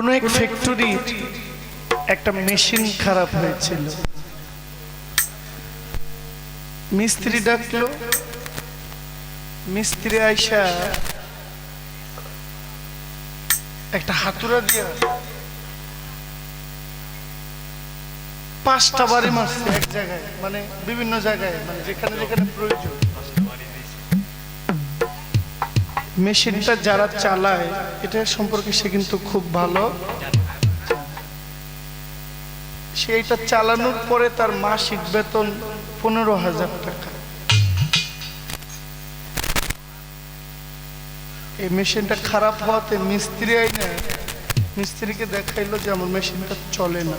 কোনো এক ফ্যাক্টরির একটা মেশিন খারাপ হয়েছিল। মিস্ত্রি ডাকলো। মিস্ত্রি আইসা একটা হাতুড়া দিয়া পাঁচটা বাড়ি মারছে এক জায়গায় মানে বিভিন্ন জায়গায় মানে যেখানে যেখানে প্রয়োজন। মেশিনটা যারা চালায়, এটা সম্পর্কে সে কিন্তু খুব ভালো। সে এটা চালানোর পরে তার মাসিক বেতন পনেরো হাজার টাকা। এই মেশিনটা খারাপ হওয়াতে মিস্ত্রি আই আইনে মিস্ত্রিকে দেখাইলো যে আমার মেশিনটা চলে না।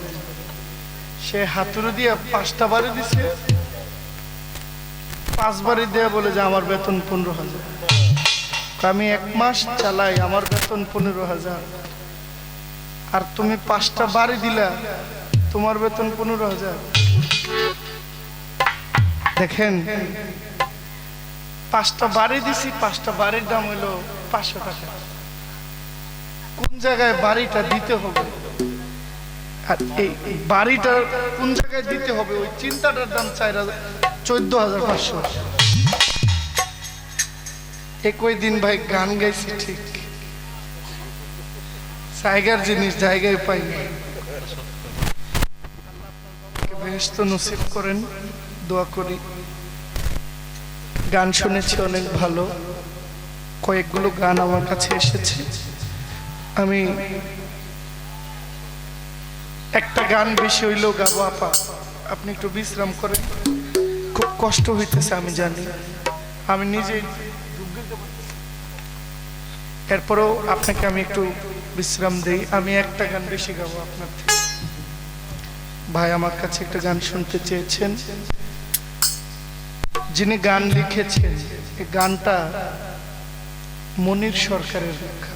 সে হাতুড়ি দিয়ে পাঁচটা বাড়ি দিছে, পাঁচ বাড়ি দেয়া বলে যে আমার বেতন পনেরো হাজার। আমি এক মাস চালাই, আমার বেতন পনেরো হাজার। আর তুমি পাঁচটা বাড়ি দিলা, তোমার বেতন পনেরো হাজার। দেখেন, পাঁচটা বাড়ি দিছি, পাঁচটা বাড়ির দাম হইল পাঁচশো টাকা। কোন জায়গায় বাড়িটা দিতে হবে? আর এই বাড়িটা কোন জায়গায় দিতে হবে? ওই চিন্তাটার দাম চার হাজার চোদ্দ হাজার পাঁচশো। একই দিন ভাই গান গাইছি ঠিক। জায়গার জিনিস জায়গায় পাই বেহেস্ত নসিব করেন, দোয়া করি। গান শুনেছি, অনেক ভালো। কয়েকগুলো গান আমার কাছে এসেছে। আমি একটা গান বেশি হইলেও গাবো, আপা। আপনি একটু বিশ্রাম করেন। খুব কষ্ট হইতেছে, আমি জানি। আমি নিজেই এরপরেও আপনাকে আমি একটু বিশ্রাম দেই। আমি একটা গান বেশি গাবো আপনার থেকে। ভাই আমার কাছে একটা গান শুনতে চেয়েছেন। যিনি গান লিখেছেন, এই গানটা মনির সরকারের লেখা।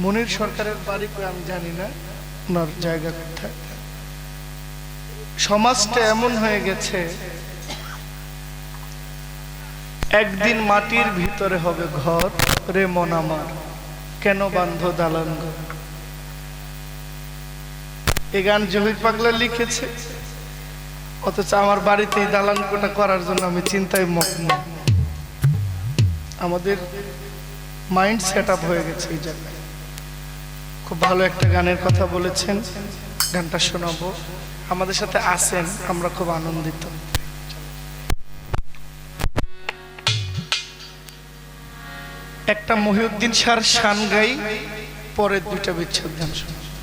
মনির সরকারের বাড়ি কই আমি জানি না, ওনার জায়গা কোথায়। সমাজটা এমন হয়ে গেছে একদিন মাটির ভিতরে হবে ঘর, রে মন আমার। কেন বান্ধ দালান এই গান জহির পাগলা লিখেছে, অথচ আমার বাড়িতে এই দালান করার জন্য আমি চিন্তায় মগ্ন। আমাদের মাইন্ড সেট আপ হয়ে গেছে এই জায়গায়। খুব ভালো একটা গানের কথা বলেছেন, গানটা শোনাবো। আমাদের সাথে আসেন আমরা খুব আনন্দিত। একটা মহিউদ্দিন সার শান গাই পরের দুইটা বিচ্ছেদ গান শোনাবো।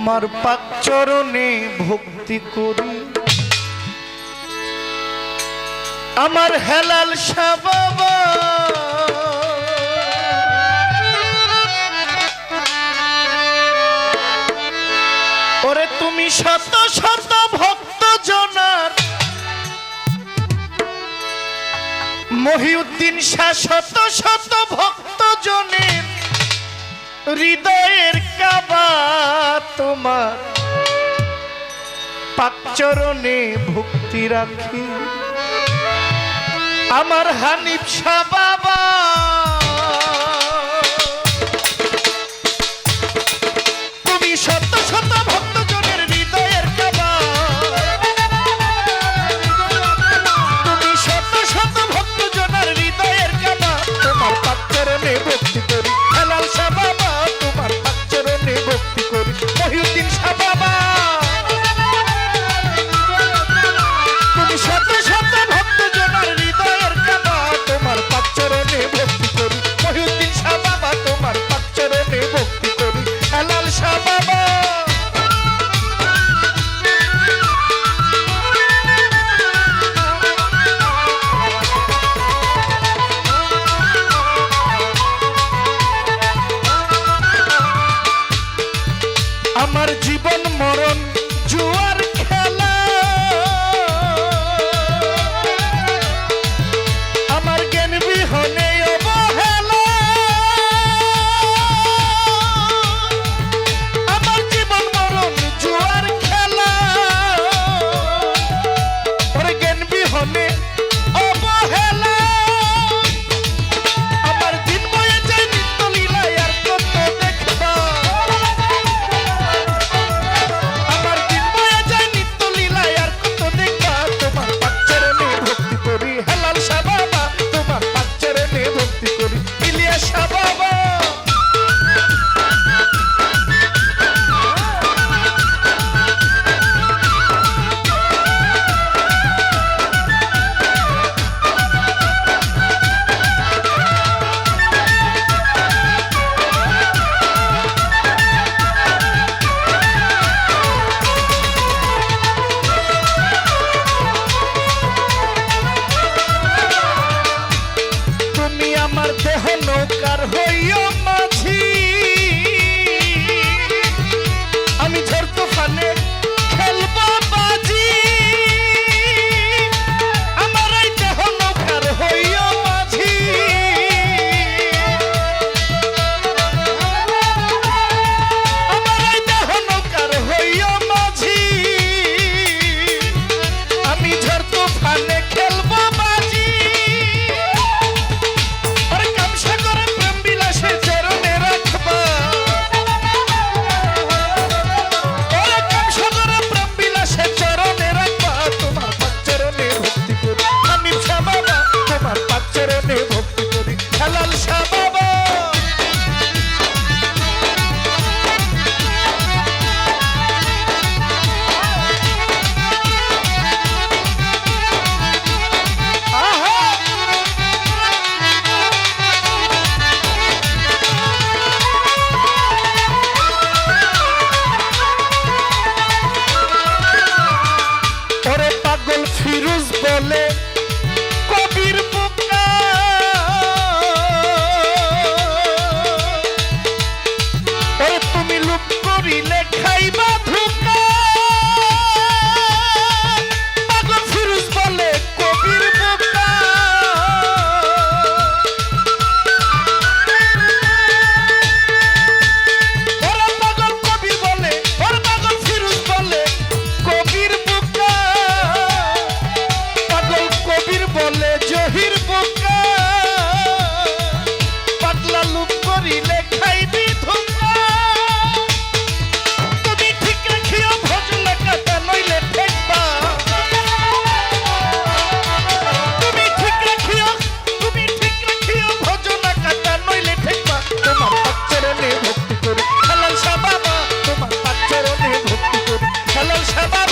তোমার পাক চরণে ভক্তি করি। আমার হেলাল সাবাবা ওরে তুমি শত শত ভক্ত জনার। মহিউদ্দিন শাহ শত শত ভক্ত জনের। হৃদয়ের কাবা তোমার। পাকচরণে ভক্তি রাখি। আমার হানিফ বাবা। আমার জীবন মরণ জুয়ার হইও el semáforo.